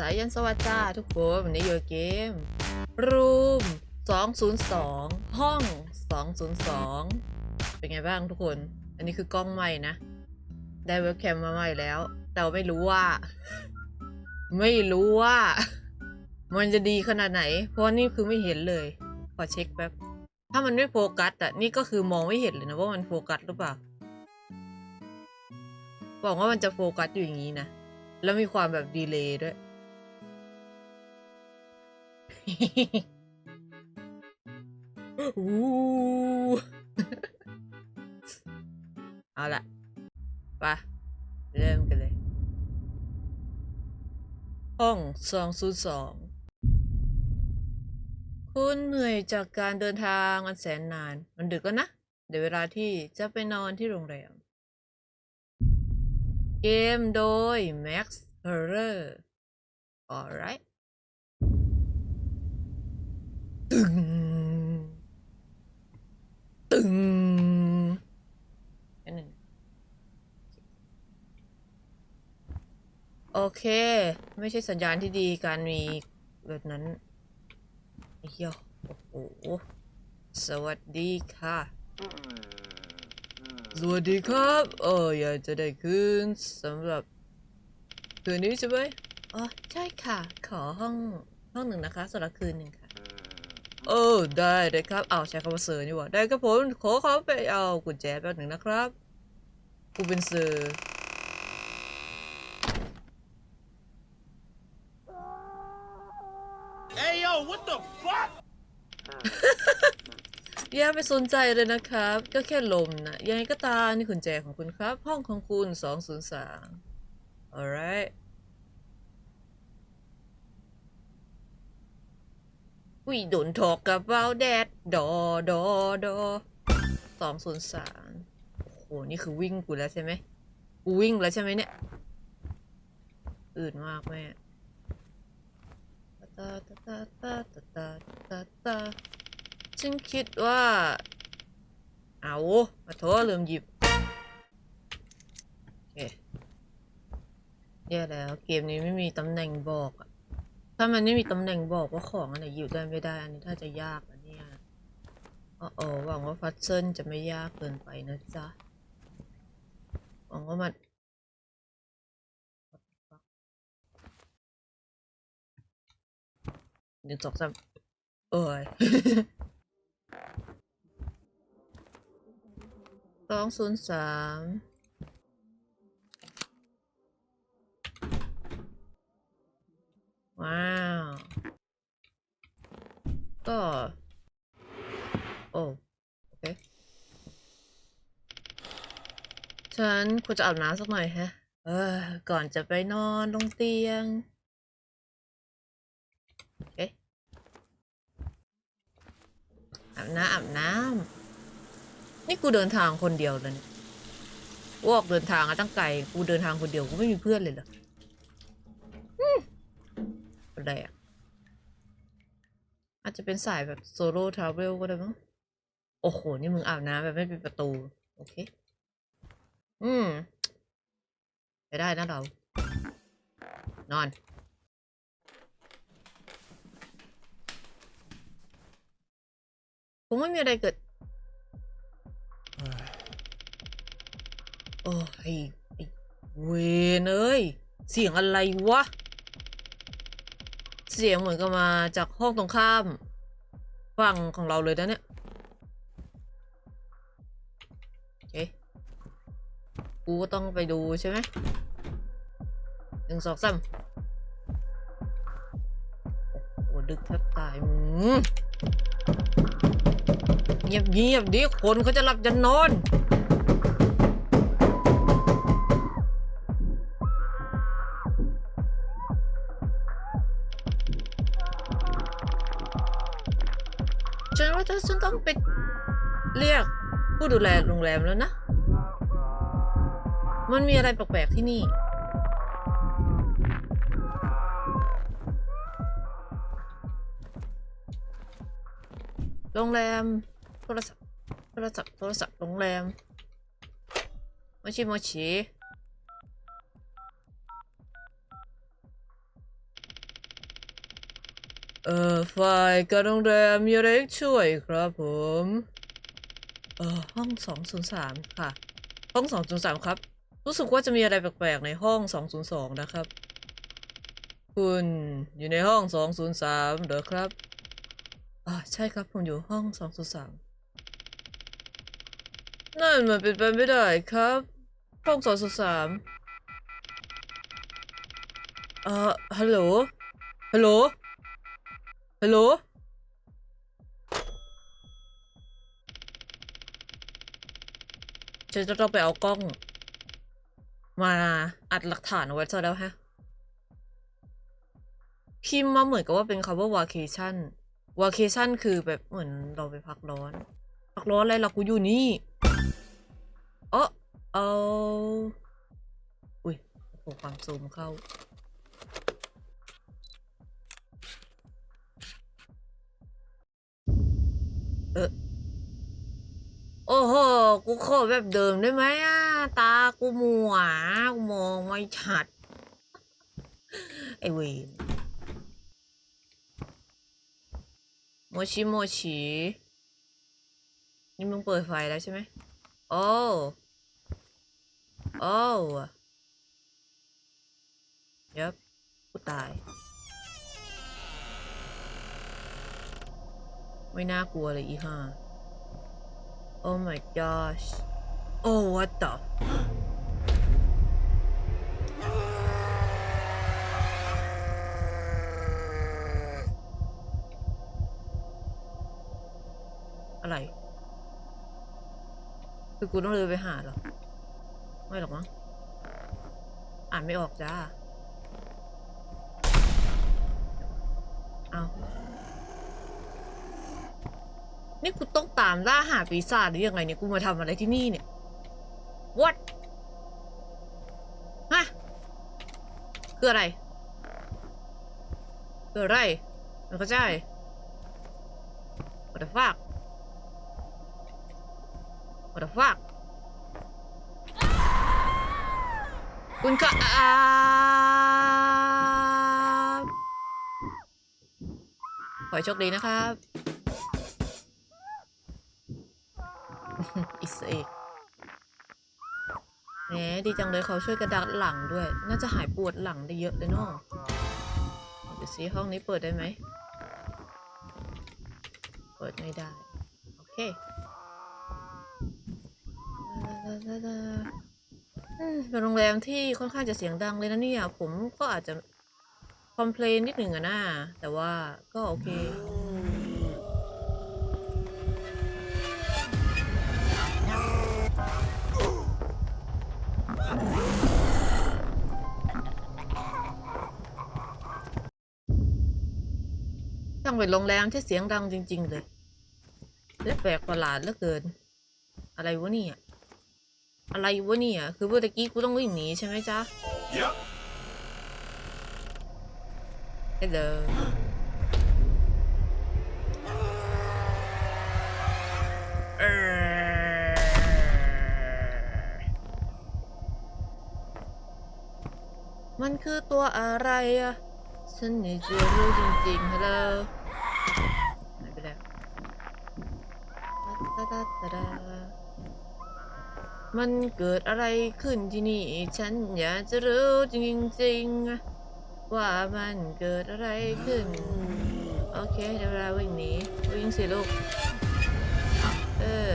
สายันสวัสดีจ้าทุกคนวันนี้อยู่เกม รูม 202 ห้อง 202 เป็นไงบ้างทุกคน อันนี้คือกล้องใหม่นะ ได้เว็บแคมมาใหม่แล้ว แต่ไม่รู้ว่า ไม่รู้ว่า มันจะดีขนาดไหน เพราะนี่คือไม่เห็นเลย ขอเช็คแป๊บ ถ้ามันไม่โฟกัสอะ นี่ก็คือมองไม่เห็นเลยนะว่ามันโฟกัสหรือเปล่าบอกว่ามันจะโฟกัสอยู่อย่างนี้นะ แล้วมีความแบบดีเลย์ด้วย อู้เอาละไปะเริ่มกันเลย ห้องสองศูนย์สองคุณเหนื่อยจากการเดินทางอันแสนนาน มันดึกแล้วนะ เดี๋ยวเวลาที่จะไปนอนที่โรงแรม เกมโดย Max Horror alright ตึง ตึงอันหนึ่งโอเค ไม่ใช่สัญญาณที่ดีการมีแบบนั้นเหี้ยโอ้โหสวัสดีค่ะ สวัสดีครับ เอออยากจะได้คืนสำหรับ คืนนี้ใช่ไหมอ๋อ ใช่ค่ะ ขอห้องห้องหนึ่งนะคะสำหรับคืนหนึ่งค่ะ เออได้เลยครับเอาวใช้คำว่าเซอร์นี่หว่าได้ครับผมขอเขาไปเอากุญแจแป๊บหนึ่งนะครับกูเป็นเซอร์ Hey yo, what the fuck? อย่าไปสนใจเลยนะครับ ก็แค่ลมนะยังไงก็ตามนี่กุญแจของคุณครับ ห้องของคุณสองศูนย์สาม alright We don't talk about แดดดอดอดอสองศูนย์สามโอ้โห นี่คือวิ่งกูแล้วใช่ไหมกูวิ่งแล้วใช่ไหมเนี่ย อื่นมากแม่ตาตาตาตาตาตาตาฉันคิดว่า เอามาโทษลืมหยิบโอเคแย่แล้ว เกมนี้ไม่มีตำแหน่งบอกอะ ถ้ามันไม่มีตำแหน่งบอกว่าของอันไหนหยิบได้ไม่ได้ อันนี้ถ้าจะยากนะเนี่ยอ๋อหวังว่าฟัซเซิลจะไม่ยากเกินไปนะจ๊ะ หวังว่ามันหนึ่งสองสามเอ้ยสองศูนย์สาม ว้าว ก็ โอ้ โอเค ฉันควรจะอาบน้ำสักหน่อยฮะ เออ ก่อนจะไปนอนลงเตียง เอ๊ะอาบน้ำอาบน้ำนี่กูเดินทางคนเดียวเลยเนี่ยวอกเดินทางอะตั้งไกล กูเดินทางคนเดียว กูไม่มีเพื่อนเลยเหรอ อะไรอะอาจจะเป็นสายแบบโซโล่ทราเวลก็ได้มั้ง โอ้โห นี่มึงอาบน้ำแบบไม่เปิดประตู โอเค อืม ไปได้นะเรา นอนคงไม่มีอะไรเกิด โอ้ยไอ้ไอ้เวนเอ้ย เสียงอะไรวะ เสียงเหมือนกับมาจากห้องตรงข้ามฝั่งของเราเลยนะเนี่ยโอเคกูก็ต้องไปดูใช่ไหมหนึ่งสองสามโอ้โหดึกแทบตายมึงเงียบเงียบดิคนเขาจะหลับจะนอน ฉันว่าถ้าฉันต้องไปเรียกผู้ดูแลโรงแรมแล้วนะ มันมีอะไรแปลกๆที่นี่ โรงแรม โทรศัพท์ โทรศัพท์ โทรศัพท์ โรงแรม โมชิโมชิ เอ่อฝ่ายการโรงแรมมีอะไรให้ช่วยครับผม เอ่อห้องสองศูนย์สามค่ะ ห้องสองศูนย์สามครับ รู้สึกว่าจะมีอะไรแปลกๆในห้องสองศูนย์สองนะครับ คุณอยู่ในห้องสองศูนย์สามเหรอครับอ่าใช่ครับผมอยู่ห้องสองศูนย์สามนั่นมันเป็นไปไม่ได้ครับ ห้องสองศูนย์สามเอ่อฮัลโหลฮัลโหล ฮัลโหล ฉันจะต้องไปเอากล้อง มาอัดหลักฐานเอาไว้ซะแล้วฮะ พิมพ์มาเหมือนกับว่าเป็นคำว่า vacation vacation คือแบบเหมือนเราไปพักร้อน พักร้อนอะไรล่ะกูอยู่นี่เออเอา อุ้ยโอ้ความซูมเข้า เออโอ้โห กูขอแบบเดิมได้ไหมอะตากูมัวกูมองไม่ชัด ไอเวนโมชิโมชินี่มึงเปิดไฟแล้วใช่ไหมโอ้โอ้ยับกูตาย ไม่น่ากลัวเลยอีห่า Oh my gosh. Oh, what the? อะไร คือกูต้องเดินไปหาเหรอ ไม่หรอกมั้ง อ่านไม่ออกจ้า เอา นี่กูต้องตามล่าหาปีศาจหรือยังไงเนี่ยกูมาทำอะไรที่นี่เนี่ย what ฮะคืออะไรคืออะไรม่เข้าใจ what the fuck what the fuck คุณก็อ่าขอให้โชคดีนะครับ เอกแหมดีจังเลยเขาช่วยกระดักหลังด้วย น่าจะหายปวดหลังได้เยอะเลยเนาะเดี๋ยวซิห้องนี้เปิดได้ไหม เปิดไม่ได้ โอเคเป็นโรงแรมที่ค่อนข้างจะเสียงดังเลยนะเนี่ย ผมก็อาจจะคอมเพลนนิดหนึ่งอะนะแต่ว่าก็โอเค เป็นโรงแรมที่เสียงดังจริง ๆ เลย และแปลกประหลาดเหลือเกิน อะไรวะเนี่ย อะไรวะเนี่ย คือเมื่อตะกี้กูต้องวิ่งหนีใช่ไหมจ๊ะ Yep. เฮ้ยเด้อเอ่อมันคือตัวอะไรอะฉันนี่จะรู้จริงๆฮัลโหายไปแล้วตาตาตาตามันเกิดอะไรขึ้นที่นี่ ฉันอยากจะรู้จริงๆว่ามันเกิดอะไรขึ้น โอเคเดี๋ยวเราวิ่งหนีวิ่งสิลูก เออ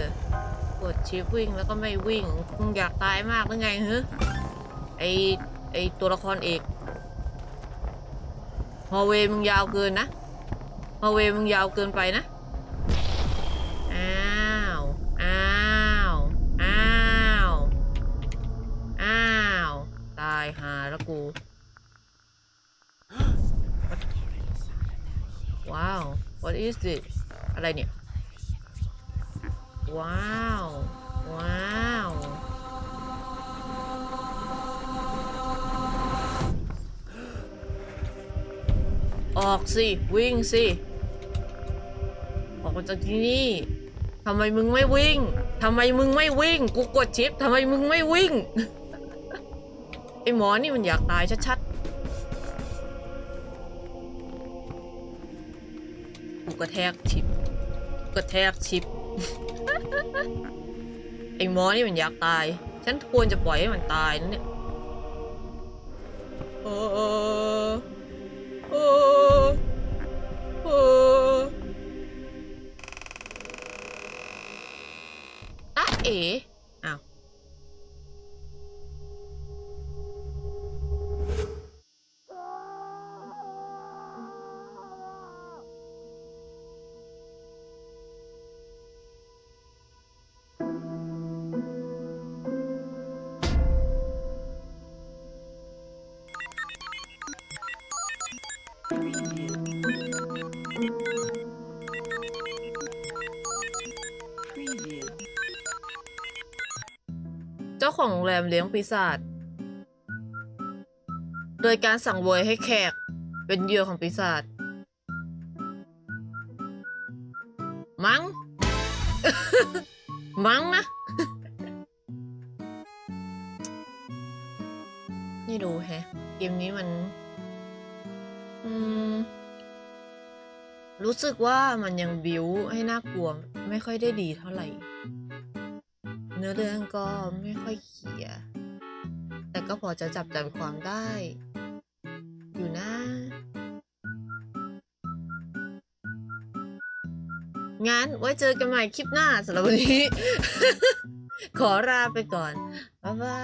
กดชิปวิ่งแล้วก็ไม่วิ่งมึงอยากตายมากหรือไงฮะไอไอตัวละครเอกฮอเวย์มึงยาวเกินนะ ฮอเวมึงยาวเกินไปนะ อ้าว อ้าว อ้าว อ้าว ตายหาแล้วกู ว้าว what is it อะไรเนี่ย ว้าว ว้าวออกสิ วิ่งสิ ออกมาจากที่นี่ทำไมมึงไม่วิ่งทำไมมึงไม่วิ่ง กูกดชิปทำไมมึงไม่วิ่ง ไอหมอนี่มันอยากตายชัดๆ กูกระแทกชิปกระแทกชิป ไอ้หมอนี่มันอยากตาย ฉันควรจะปล่อยให้มันตายนะเนี่ยโอ้าของโรงแรมเลี้ยงปีศาจ โดยการสั่งเวยให้แขกเป็นเหยื่อของปีศาจ มั้ง มั้งนะ นี่ดูแฮะ เกมนี้มัน อืม รู้สึกว่ามันยังบิวให้น่ากลัว ไม่ค่อยได้ดีเท่าไหร่ เนื้อเรื่องก็ไม่ค่อยเขีย แต่ก็พอจะจับใจความได้ อยู่นะ งั้นไว้เจอกันใหม่คลิปหน้าสำหรับวันนี้ ขอลาไปก่อน บ๊ายบา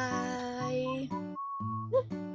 ย